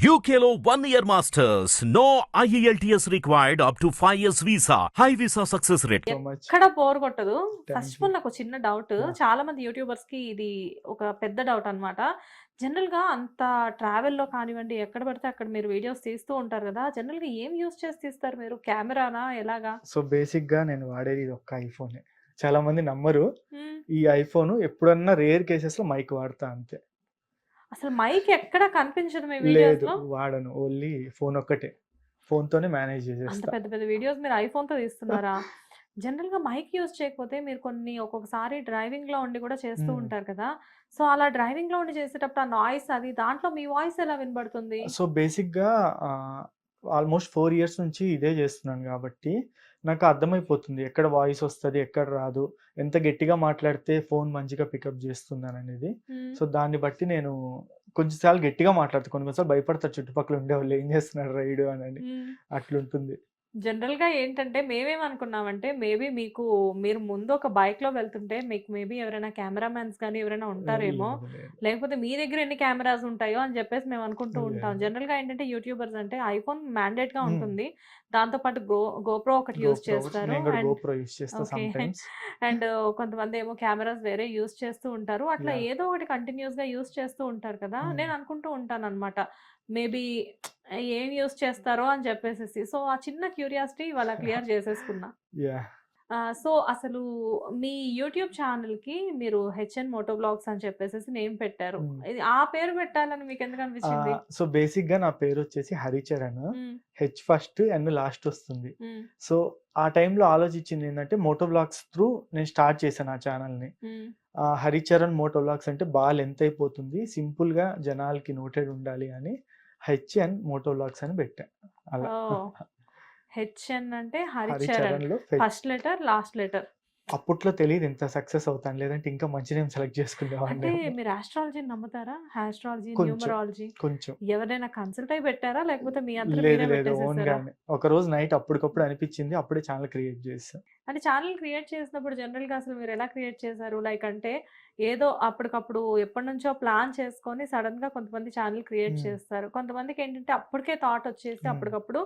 UKLO one year masters. No E IELTS required up to 5 years visa. High visa success rate. So much ఎక్కడ bore కొట్టదు first off. All నాకు చిన్న doubt. చాలా మంది యూట్యూబర్స్కి ఇది ఒక పెద్ద డౌట్ అన్నమాట జనరల్గా అంత travel లో కానివ్వండి ఎక్కడ పడితే అక్కడ మీరు వీడియోస్ తీస్తూ ఉంటారు కదా జనరల్గా ఏం యూస్ చేసి తీస్తారు మీరు కెమెరానా ఎలాగా సో బేసిక్గా నేను వాడేది ఇది ఒక్క ఐఫోన్ చాలా మంది నమ్మరు మ్మ్. ఈ ఐఫోన్ ఎప్పుడన్నా రేర్ కేసెస్లో మైక్ వాడతా అంతే అసలు మైక్ ఎక్కడ కనిపించదు మీ వీడియోస్ లేదు వాడను. ఓన్లీ ఫోన్ ఒక్కటే. ఫోన్ తోనే మేనేజ్ అంత చేసేస్తా. పెద్ద పెద్ద వీడియోస్ మీరు ఐఫోన్తో తీస్తున్నారా? జనరల్గా మైక్ యూస్ చేయకపోతే మీరు కొన్ని ఒక్కొక్కసారి డ్రైవింగ్లో ఉండి కూడా చేస్తూ. ఉంటారు కదా. సో అలా డ్రైవింగ్లో ఉండి చేసేటప్పుడు ఆ నాయిస్ అది దాంట్లో మీ వాయిస్ ఎలా వినబడుతుంది? సో బేసిక్గా ఆల్మోస్ట్ ఫోర్ ఇయర్స్ నుంచి ఇదే చేస్తున్నాను కాబట్టి నాకు అర్థమైపోతుంది. ఎక్కడ వాయిస్ వస్తుంది ఎక్కడ రాదు. ఎంత గట్టిగా మాట్లాడితే ఫోన్ మంచిగా పికప్ చేస్తుందని అనేది. సో దాన్ని బట్టి నేను కొంచెంసార్లు గట్టిగా మాట్లాడుతాను కొన్ని కొన్నిసార్లు భయపడతారు చుట్టుపక్కల ఉండేవాళ్ళు ఏం చేస్తున్నాడు రైడ్ అని. అట్లుంటుంది. జనరల్గా ఏంటంటే మేమేమనుకున్నామంటే మేబీ మీకు మీరు ముందు ఒక బైక్లో వెళ్తుంటే మీకు మేబీ ఎవరైనా కెమెరామెన్స్ కానీ ఎవరైనా ఉంటారేమో. లేకపోతే మీ దగ్గర ఎన్ని కెమెరాస్ ఉంటాయో అని చెప్పేసి మేము అనుకుంటూ. ఉంటాం జనరల్గా ఏంటంటే యూట్యూబర్స్ అంటే ఐఫోన్ మ్యాండేట్గా. ఉంటుంది దాంతో పాటు గో గోప్రో ఒకటి యూస్ GoPro, చేస్తారు నేను కూడా అండ్ గోప్రో యూస్ చేస్తా Okay. సమ్ టైమ్స్ అండ్ కొంతమంది ఏమో కెమెరాస్ వేరే యూస్ చేస్తూ ఉంటారు అట్లా. ఏదో ఒకటి కంటిన్యూస్గా యూస్ చేస్తూ ఉంటారు కదా. నేను అనుకుంటూ ఉంటాను అనమాట మేబీ ఏం యూస్ చేస్తారో అని చెప్పేసి సో ఆ చిన్న క్యూరియాసిటీ వాళ్ళ క్లియర్ చేసేసుకున్నా. సో అసలు మీ యూట్యూబ్ ఛానల్కి మీరు హెచ్ఎన్ మోటో బ్లాగ్స్ అని చెప్పేసి నేమ్ పెట్టారు. ఇది ఆ పేరు పెట్టాలని మీకు ఎందుకు అనిపించింది? సో బేసిక్గా నా పేరు వచ్చేసి Haricharan. H first and last వస్తుంది. సో ఆ టైంలో ఆలోచించింది ఏంటంటే మోటో బ్లాగ్స్ త్రూ నేను స్టార్ట్ చేశాను ఆ ఛానల్ని. మ్మ్. హరిచరణ్ మోటో బ్లాగ్స్ అంటే బాగా లెంత్ అయిపోతుంది. సింపుల్గా జనాలకి నోటెడ్ ఉండాలి అని హెచ్ అండ్ మోటో బ్లాగ్స్ అని పెట్టా. అలా. హెచ్ఎన్ అంటే Haricharan. First letter last letter. అప్పట్లో తెలియదు ఎంత సక్సెస్ అవుతాను లేదంటే ఇంకా మంచి నేమ్ సెలెక్ట్ అంటే చేసుకునేవాడిని మీరు ఆస్ట్రాలజీని నమ్ముతారా? ఆస్ట్రాలజీ. న్యూమరాలజీ? కొంచెం. ఎవరైనా కన్సల్ట్ అయి పెట్టారా? లేకపోతే మీ లేదు లేదు ఓన్ పెట్టేసేసారా? గానే ఒక రోజు నైట్ అప్పటికప్పుడు అనిపించింది అప్పుడే ఛానల్ క్రియేట్ చేసా అంటే ఛానల్ క్రియేట్ చేసినప్పుడు జనరల్గా అసలు మీరు ఎలా క్రియేట్ చేశారు? లైక్ అంటే ఏదో అప్పటికప్పుడు ఎప్పటి నుంచో ప్లాన్ చేసుకొని సడన్గా కొంతమంది ఛానల్ క్రియేట్. చేస్తారు కొంతమందికి ఏంటంటే అప్పటికే థాట్ వచ్చేసి. అప్పటికప్పుడు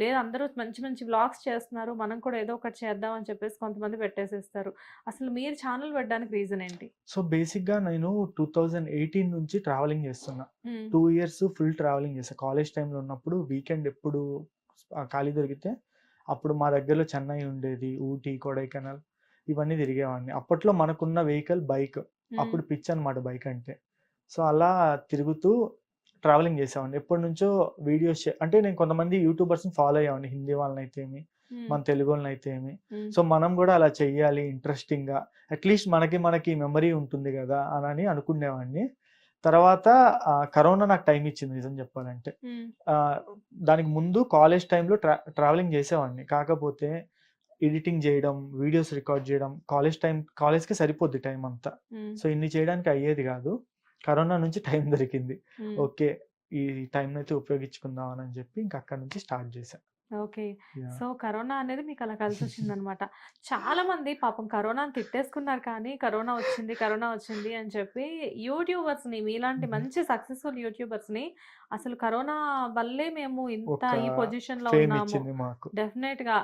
లేదు అందరూ మంచి మంచి వ్లాగ్స్ చేస్తున్నారు మనం కూడా ఏదో ఒకటి చేద్దాం అని చెప్పేసి కొంతమంది పెట్టేసేస్తారు అసలు మీరు ఛానల్ పెట్టడానికి రీజన్ ఏంటి సో బేసిక్గా నేను టూ థౌజండ్ ఎయిటీన్ నుంచి ట్రావెలింగ్ చేస్తున్నా. టూ ఇయర్స్ ఫుల్ ట్రావెలింగ్ చేసా కాలేజ్ టైంలో ఉన్నప్పుడు వీకెండ్ ఎప్పుడు ఖాళీ దొరికితే అప్పుడు మా దగ్గరలో చెన్నై ఉండేది ఊటీ కొడైకెనాల్ ఇవన్నీ తిరిగేవాడిని. అప్పట్లో మనకున్న వెహికల్ బైక్. అప్పుడు పిచ్ అనమాట బైక్ అంటే. సో అలా తిరుగుతూ ట్రావెలింగ్ చేసేవాడిని. ఎప్పటి నుంచో వీడియోస్ అంటే నేను కొంతమంది యూట్యూబర్స్ని ఫాలో అయ్యేవాడిని. హిందీ వాళ్ళని అయితే ఏమి. మన తెలుగు వాళ్ళని అయితే ఏమి. సో మనం కూడా అలా చెయ్యాలి ఇంట్రెస్టింగ్గా అట్లీస్ట్ మనకి మనకి మెమరీ ఉంటుంది కదా అని అనుకునేవాడిని. తర్వాత కరోనా నాకు టైం ఇచ్చింది నిజం చెప్పాలంటే. దానికి ముందు కాలేజ్ టైంలో ట్రా ట్రావెలింగ్ చేసేవాడిని. కాకపోతే ఎడిటింగ్ చేయడం వీడియోస్ రికార్డ్ చేయడం కాలేజ్ టైం కాలేజ్కి సరిపోద్ది టైం అంతా. సో ఇన్ని చేయడానికి అయ్యేది కాదు కరోనా నుంచి టైం దొరికింది. ఓకే ఈ టైం అయితే ఉపయోగించుకుందాం అని చెప్పి ఇంకా అక్కడ నుంచి స్టార్ట్ చేశాను ఓకే. సో కరోనా అనేది మీకు అలా కలిసి వచ్చింది అనమాట చాలా మంది పాపం కరోనాని తిట్టేసుకున్నారు కానీ కరోనా వచ్చింది కరోనా వచ్చింది అని చెప్పి యూట్యూబర్స్ని మీలాంటి. మంచి సక్సెస్ఫుల్ యూట్యూబర్స్ని అసలు కరోనా వల్లే మేము ఇంత ఈ పొజిషన్లో ఉన్నాము డెఫినెట్గా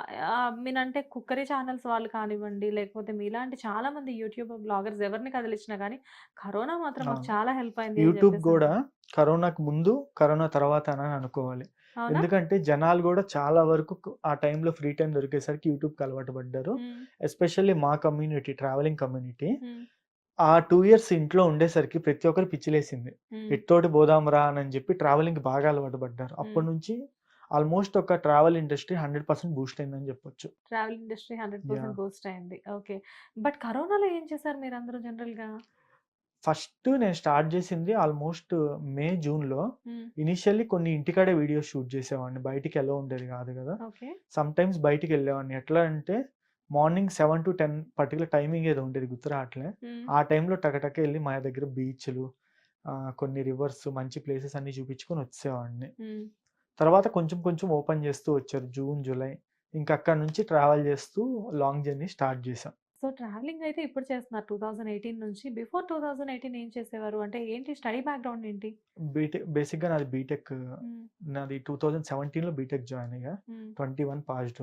మీనంటే కుక్కరీ ఛానల్స్ వాళ్ళు కానివ్వండి లేకపోతే మీలాంటి చాలా మంది యూట్యూబ్ బ్లాగర్స్ ఎవరిని కదిలించినా కానీ కరోనా మాత్రం మాకు. చాలా హెల్ప్ అయింది యూట్యూబ్ కూడా. కరోనాకు ముందు కరోనా తర్వాత అని అనుకోవాలి ఎందుకంటే జనాలు కూడా చాలా వరకు కు- ఆ టైంలో ఫ్రీ టైం దొరికేసరికి యూట్యూబ్కి అలవాటు పడ్డారు ఎస్పెషల్లీ మా కమ్యూనిటీ ట్రావెలింగ్ కమ్యూనిటీ ఆ టూ ఇయర్స్ ఇంట్లో ఉండేసరికి ప్రతి ఒక్కరు పిచ్చిలేసింది. ఉమ్, ఎట్టోటి పోదాంరా అని చెప్పి ట్రావెలింగ్ బాగా అలవాటు పడ్డారు అప్పటి. నుంచి ఆల్మోస్ట్ ఒక travel industry hundred percent boost అయిందని చెప్పొచ్చు. Travel industry hundred percent. Boost అయింది. ఓకే. బట్ కరోనాలో ఏం చేశారు మీరు అందరూ జనరల్గా ఫస్ట్ నేను స్టార్ట్ చేసింది ఆల్మోస్ట్ మే జూన్లో. ఉమ్, ఇనిషియల్లీ కొన్ని ఇంటికాడే వీడియోస్ షూట్ చేసేవాడిని. బయటికి ఎలా ఉండేది కాదు కదా. సమ్ టైమ్స్ బయటికి వెళ్ళేవాడిని. ఎట్లా అంటే morning seven to ten particular timing ఏదో ఉండేది గుర్తు రావట్లే. ఉమ్, ఆ టైంలో టకటక వెళ్ళి మా దగ్గర బీచ్లు కొన్ని రివర్స్ మంచి ప్లేసెస్ అన్ని చూపించుకొని వచ్చేవాడిని. తర్వాత కొంచెం కొంచెం ఓపెన్ చేస్తూ వచ్చారు జూన్ జూలై. ఇంకా అక్కడ నుంచి ట్రావెల్ చేస్తూ లాంగ్ జర్నీ స్టార్ట్ చేసాం సో ట్రావెలింగ్ అయితే ఇప్పుడు చేస్తున్నారు 2018 నుంచి. బిఫోర్ 2018 ఏం చేసేవారు? అంటే ఏంటి స్టడీ బ్యాక్‌గ్రౌండ్ ఏంటి? బీటెక్ బేసిక్‌గా నాది బీటెక్. నాది 2017లో బీటెక్ జాయిన్ అయ్యా. హ్మ్. 21 పాస్డ్.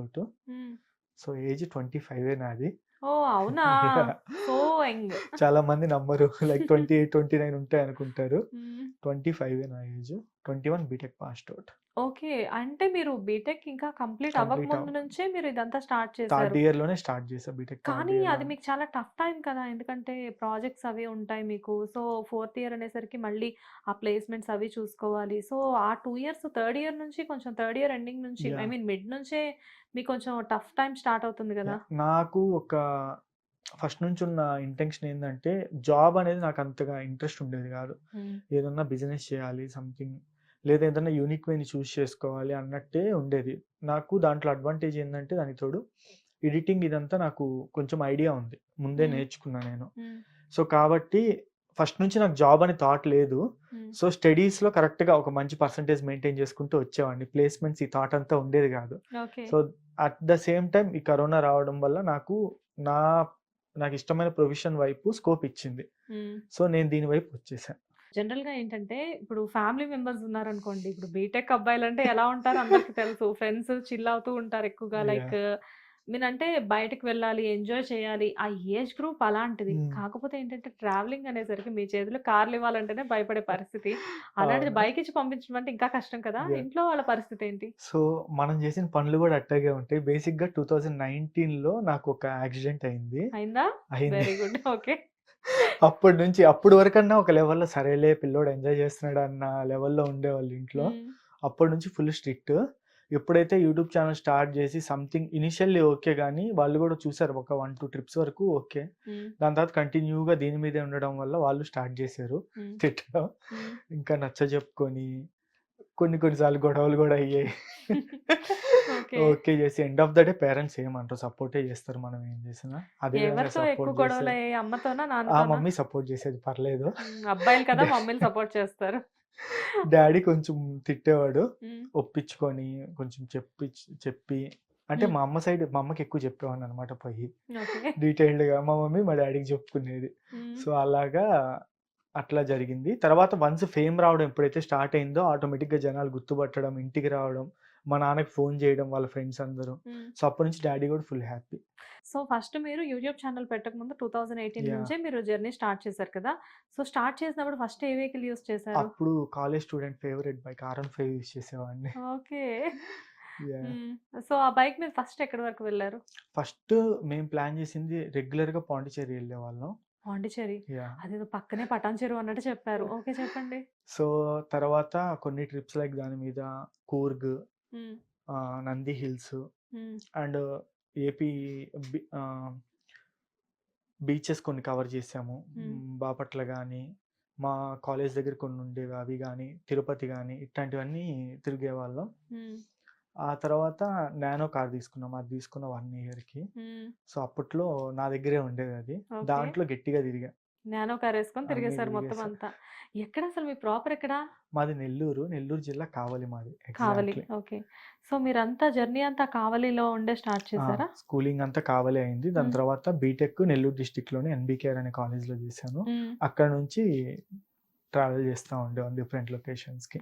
హ్మ్. సో ఏజ్ 25 నాది. ఓహ్! అవునా? So young. చాలా మంది నమ్మరు. లైక్ 28, 29 ఉంటాయి అనుకుంటారు. హ్మ్. 25 నా age. 21 BTech passed out. Okay. అంటే మీరు బీటెక్ ఇంకా కంప్లీట్ కంప్లీట్ అవ్వకముందు అవ్ నుంచే మీరు ఇదంతా స్టార్ట్ థర్డ్ చేశారు. ఇయర్‌లోనే స్టార్ట్ చేశా బీటెక్ కానీ అది. మీకు చాలా టఫ్ టైమ్ కదా! ఎందుకంటే ప్రాజెక్ట్స్ అవి ఉంటాయి మీకు. సో ఫోర్త్ ఇయర్ అనేసరికి మళ్ళీ ఆ ప్లేస్‌మెంట్స్ అవి చూసుకోవాలి. సో ఆ 2 ఇయర్స్ థర్డ్ ఇయర్ నుంచి కొంచెం థర్డ్ ఇయర్ ఎండింగ్ నుంచి ఐ! మీన్ మిడ్ నుంచే మీకు కొంచెం టఫ్ టైమ్ స్టార్ట్ అవుతుంది! యాహ్! నాకు ఒక ఫస్ట్ నుంచి ఉన్న ఇంటెన్షన్ ఏందంటే జాబ్ అనేది నాకు అంతగా ఇంట్రెస్ట్ ఉండేది కాదు. ఏదన్నా బిజినెస్ చేయాలి సంథింగ్ లేదా ఏదన్నా యూనిక్ వేని చూస్ చేసుకోవాలి అన్నట్టే ఉండేది. నాకు దాంట్లో అడ్వాంటేజ్ ఏందంటే దానికి తోడు ఎడిటింగ్ ఇదంతా నాకు కొంచెం ఐడియా ఉంది. ముందే. నేర్చుకున్నా నేను. సో కాబట్టి ఫస్ట్ నుంచి నాకు జాబ్ అనే థాట్ లేదు. సో స్టడీస్‌లో కరెక్ట్‌గా ఒక మంచి పర్సెంటేజ్ మెయింటైన్ చేసుకుంటూ వచ్చేవాడిని. ప్లేస్‌మెంట్స్ ఈ థాట్ అంతా ఉండేది కాదు. So at the same time ఈ కరోనా రావడం వల్ల నాకు నా నాకు ఇష్టమైన ప్రొఫెషన్ వైపు స్కోప్ ఇచ్చింది. సో నేను దీని వైపు వచ్చేసా. జనరల్‌గా ఏంటంటే ఇప్పుడు ఫ్యామిలీ మెంబర్స్ ఉన్నారనుకోండి. ఇప్పుడు బీటెక్ అబ్బాయిలంటే ఎలా ఉంటారో అందరికి తెలుసు. ఫ్రెండ్స్ చిల్ అవుతూ ఉంటారు ఎక్కువగా. లైక్! మీరంటే బయటకి వెళ్ళాలి, ఎంజాయ్ చేయాలి. ఆ ఏజ్ గ్రూప్ అలాంటిది. కాకపోతే ఏంటంటే ట్రావెలింగ్ అనేసరికి మీ చేతిలో కార్లు ఇవ్వాలంటేనే భయపడే పరిస్థితి. అలాంటిది. బైక్ ఇచ్చి పంపించడం అంటే ఇంకా కష్టం కదా! ఇంట్లో వాళ్ళ పరిస్థితి ఏంటి? సో మనం చేసిన పనులు కూడా అట్టాగే ఉంటాయి. బేసిక్‌గా 2019లో నాకు ఒక యాక్సిడెంట్ అయింది. అయిందా? Very good. ఓకే. అప్పటి నుంచి అప్పటి వరకన్నా ఒక లెవెల్‌లో సరేలే పిల్లోడు ఎంజాయ్ చేస్తున్నాడు అన్న లెవెల్‌లో ఉండేవాళ్ళు ఇంట్లో. అప్పటి నుంచి ఫుల్ స్ట్రిక్ట్. ఎప్పుడైతే యూట్యూబ్ ఛానెల్ స్టార్ట్ చేసి సంథింగ్ ఇనిషియల్లీ ఓకే గానీ వాళ్ళు కూడా చూసారు. ఒక 1, 2 ట్రిప్స్ వరకు ఓకే. దాని తర్వాత కంటిన్యూగా దీని మీదే ఉండడం వల్ల వాళ్ళు స్టార్ట్ చేశారు. తిట్టడం. ఇంకా నచ్చజెప్పుకొని కొన్ని కొన్ని సార్లు గొడవలు కూడా అయ్యాయి. ఓకే. చేసి end of the day parents ఏమనరు. సపోర్టే చేస్తారు మనం ఏం చేసినా. అదే సపోర్ట్? మమ్మీ సపోర్ట్ చేసేది పర్లేదు. అబ్బాయిలు కదా! డా మమ్మీలు సపోర్ట్ చేస్తారు. డాడీ కొంచెం తిట్టేవాడు. ఒప్పించుకొని కొంచెం చెప్పిచ్ చెప్పి అంటే. మా అమ్మ సైడ్ మా అమ్మకి ఎక్కువ చెప్పేవాడినన్నమాట పోయి. ఓకే. డీటెయిల్డ్‌గా మా మమ్మీ మా డాడీకి చెప్పుకునేది. సో అలాగా అట్లా జరిగింది. తర్వాత వన్స్ ఫేమ్ రావడం ఎప్పుడైతే స్టార్ట్ అయిందో ఆటోమేటిక్‌గా జనాలు గుర్తుపట్టడం, ఇంటికి రావడం, మా నాన్నకి ఫోన్ చేయడం వాళ్ళ ఫ్రెండ్స్ అందరూ. సో అప్పటి నుంచి డాడీ కూడా ఫుల్ హ్యాపీ. సో ఫస్ట్ మీరు యూట్యూబ్ ఛానెల్ పెట్టకముందు 2018 యాహ్! నుంచే మీరు జర్నీ స్టార్ట్ చేశారు కదా! సో స్టార్ట్ చేసినప్పుడు ఫస్ట్ ఏ వెహికల్ యూజ్ చేశారు? అప్పుడు కాలేజ్ స్టూడెంట్ ఫేవరెట్ బైక్ ఆర్-15 యూజ్ చేసేవాడిని. ఓకే. సో ఆ బైక్ మీద ఫస్ట్ ఎక్కడి వరకు వెళ్ళారు? ఫస్ట్ మేము ప్లాన్ చేసింది రెగ్యులర్‌గా పాండిచ్చేరి ఎళ్ళేవాళ్ళం. పాండిచ్చేరి. యాహ్! అదేదో పక్కనే పటాన్ చెరువు అన్నట్టు చెప్పారు. ఓకే చెప్పండి. సో తర్వాత కొన్ని ట్రిప్స్ లైక్ దాని మీద Coorg, Nandi hills. And AP beaches కొన్ని కవర్ చేసాము. బాపట్ల గాని, మా కాలేజ్ దగ్గర కొన్ని ఉండేవి అవి గాని, తిరుపతి గాని ఇట్లాంటివన్నీ తిరిగేవాళ్ళం. హ్మ్. ఆ తర్వాత నానో కార్ తీసుకున్నాం. అది తీసుకున్న 1 ఇయర్‌కి. హ్మ్. సో అప్పట్లో నా దగ్గరే ఉండేదది. ఓకే. దాంట్లో గట్టిగా తిరిగా. నానో కార్ అన్నీ తిరిగేసారు మొత్తం. అంతా. ఎక్కడ అసలు మీ ప్రాపర్ ఎక్కడ? మాది నెల్లూరు. నెల్లూరు జిల్లా కావలి మాది కావలి. ఓకే. సో మీరంతా జర్నీ అంతా కావలిలో ఉండే స్టార్ట్! చేశారా? స్కూలింగ్ అంతా కావలే అయింది. దాని. తర్వాత బీటెక్ నెల్లూరు డిస్ట్రిక్ట్‌లోని ఎన్‌బీకేఆర్ అనే కాలేజ్‌లో చేశాను. హ్మ్. అక్కడ నుంచి ట్రావెల్ చేస్తా ఉండేవాడిని డిఫరెంట్ లొకేషన్స్‌కి.